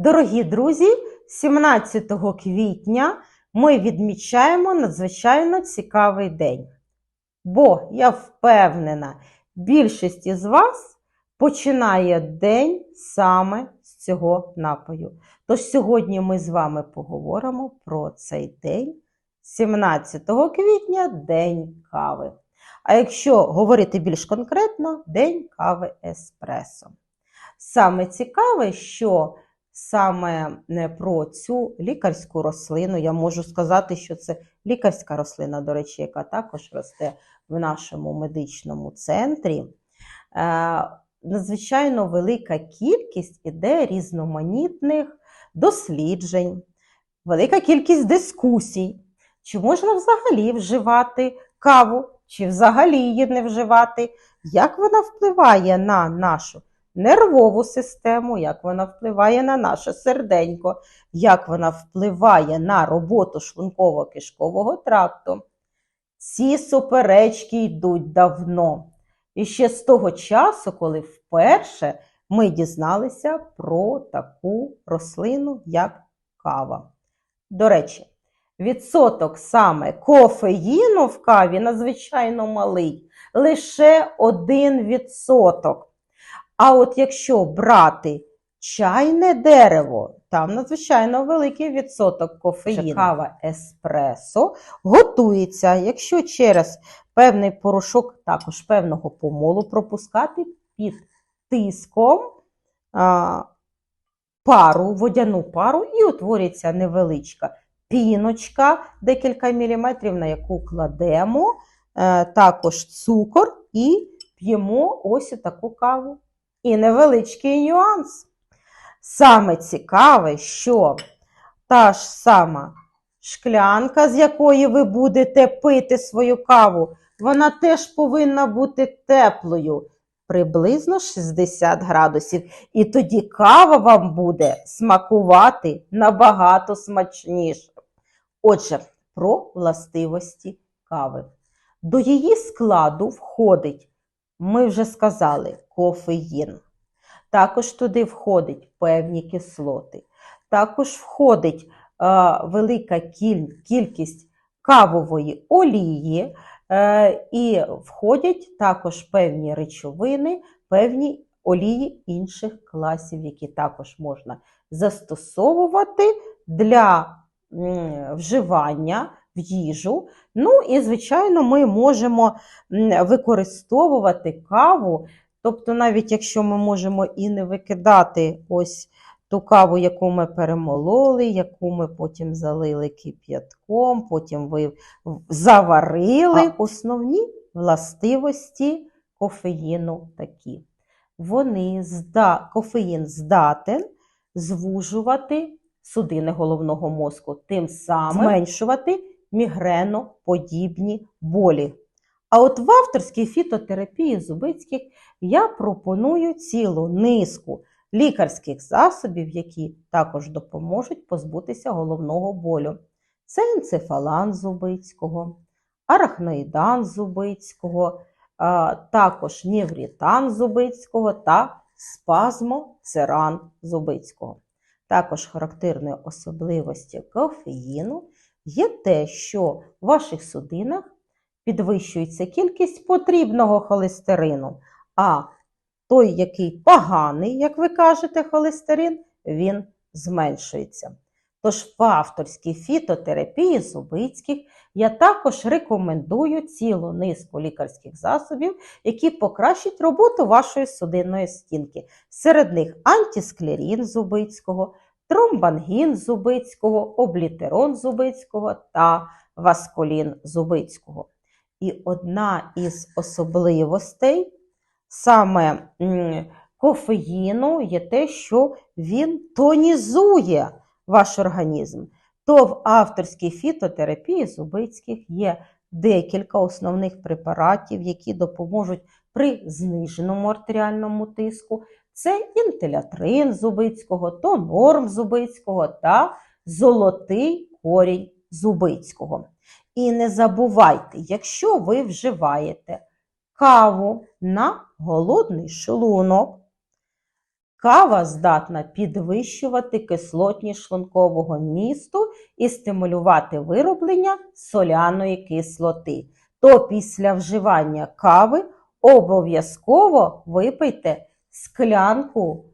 Дорогі друзі, 17 квітня ми відмічаємо надзвичайно цікавий день. Бо я впевнена, більшість із вас починає день саме з цього напою. Тож сьогодні ми з вами поговоримо про цей день, 17 квітня, День кави. А якщо говорити більш конкретно, День кави еспресо. Саме цікаве, що саме про цю лікарську рослину я можу сказати, що це лікарська рослина, до речі, яка також росте в нашому медичному центрі. Е, Надзвичайно велика кількість іде різноманітних досліджень, велика кількість дискусій, чи можна взагалі вживати каву, чи взагалі її не вживати, як вона впливає на нашу нервову систему, як вона впливає на наше серденько, як вона впливає на роботу шлунково-кишкового тракту. Ці суперечки йдуть давно. І ще з того часу, коли вперше ми дізналися про таку рослину, як кава. До речі, відсоток саме кофеїну в каві надзвичайно малий, лише 1%. А от якщо брати чайне дерево, там надзвичайно великий відсоток кофеїну. Кава еспресо готується, якщо через певний порошок також певного помолу пропускати під тиском а, пару, водяну пару, і утворюється невеличка піночка, декілька міліметрів, на яку кладемо е, також цукор і п'ємо ось таку каву. І невеличкий нюанс. Саме цікаве, що та ж сама шклянка, з якої ви будете пити свою каву, вона теж повинна бути теплою, приблизно 60 градусів. І тоді кава вам буде смакувати набагато смачніше. Отже, про властивості кави. До її складу входить, ми вже сказали, кофеїн. Також туди входить певні кислоти. Також входить е, велика кіль, кількість кавової олії, е, і входять також певні речовини, певні олії інших класів, які також можна застосовувати для вживання в їжу. Ну і, звичайно, ми можемо використовувати каву. Тобто, навіть якщо ми можемо і не викидати ось ту каву, яку ми перемололи, яку ми потім залили кип'ятком, потім ви заварили. А основні властивості кофеїну такі. Вони зда... Кофеїн здатен звужувати судини головного мозку, тим самим зменшувати мігреноподібні болі. А от в авторській фітотерапії Зубицьких я пропоную цілу низку лікарських засобів, які також допоможуть позбутися головного болю. Це енцефалан Зубицького, арахноїдан Зубицького, також ніврітан Зубицького та спазмоцеран Зубицького. Також характерною особливістю кофеїну є те, що в ваших судинах підвищується кількість потрібного холестерину, а той, який поганий, як ви кажете, холестерин, він зменшується. Тож в авторській фітотерапії Зубицьких я також рекомендую цілу низку лікарських засобів, які покращать роботу вашої судинної стінки. Серед них антисклерін Зубицького, тромбангін Зубицького, облітерон Зубицького та васколін Зубицького. І одна із особливостей саме кофеїну є те, що він тонізує ваш організм. То в авторській фітотерапії Зубицьких є декілька основних препаратів, які допоможуть при зниженому артеріальному тиску. Це інтелятрин Зубицького, тонорм Зубицького та золотий корінь Зубицького. І не забувайте, якщо ви вживаєте каву на голодний шлунок, Кава здатна підвищувати кислотність шлункового місту і стимулювати вироблення соляної кислоти. То після вживання кави обов'язково випийте склянку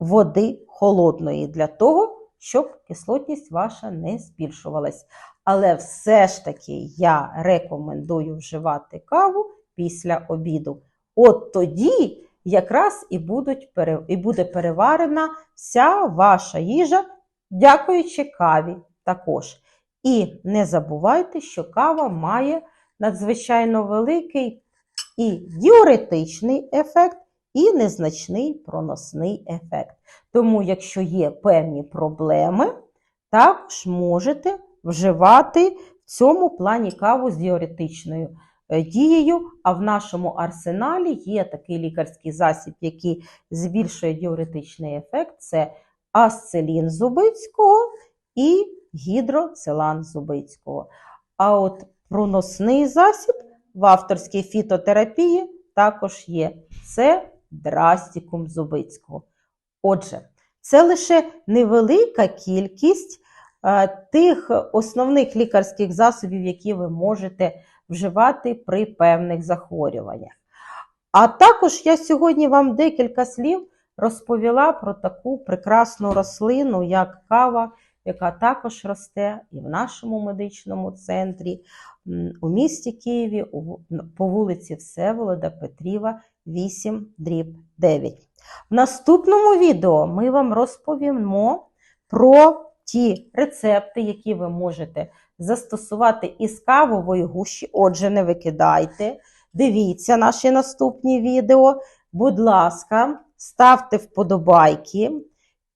води холодної для того, щоб кислотність ваша не збільшувалась. Але все ж таки я рекомендую вживати каву після обіду. От тоді якраз і, будуть, і буде переварена вся ваша їжа, дякуючи каві також. І не забувайте, що кава має надзвичайно великий і діуретичний ефект, і незначний проносний ефект. Тому, якщо є певні проблеми, також можете вживати в цьому плані каву з діуретичною е, дією. А в нашому арсеналі є такий лікарський засіб, який збільшує діуретичний ефект: це асцелін Зубицького і гідроцелан Зубицького. А от проносний засіб в авторській фітотерапії також є. Це драстікум Зубицького. Отже, це лише невелика кількість е, тих основних лікарських засобів, які ви можете вживати при певних захворюваннях. А також я сьогодні вам декілька слів розповіла про таку прекрасну рослину, як кава, яка також росте і в нашому медичному центрі, у місті Києві, по вулиці Всеволода Петріва, 8 дріб 9. В наступному відео ми вам розповімо про ті рецепти, які ви можете застосувати із кавової гущі. Отже, не викидайте. Дивіться наші наступні відео. Будь ласка, ставте вподобайки,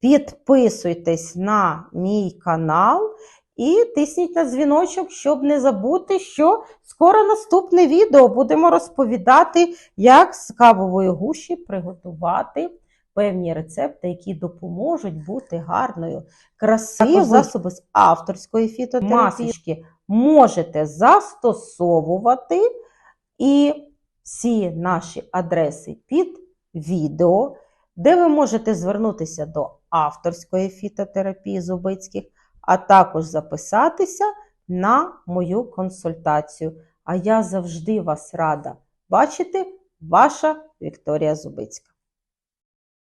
підписуйтесь на мій канал і тисніть на дзвіночок, щоб не забути, що скоро наступне відео будемо розповідати, як з кавової гущі приготувати певні рецепти, які допоможуть бути гарною, красивою засоби з авторської фітотерапії. Масочки можете застосовувати. І всі наші адреси під відео, де ви можете звернутися до авторської фітотерапії Зубицьких, а також записатися на мою консультацію. А я завжди вас рада бачити, ваша Вікторія Зубицька.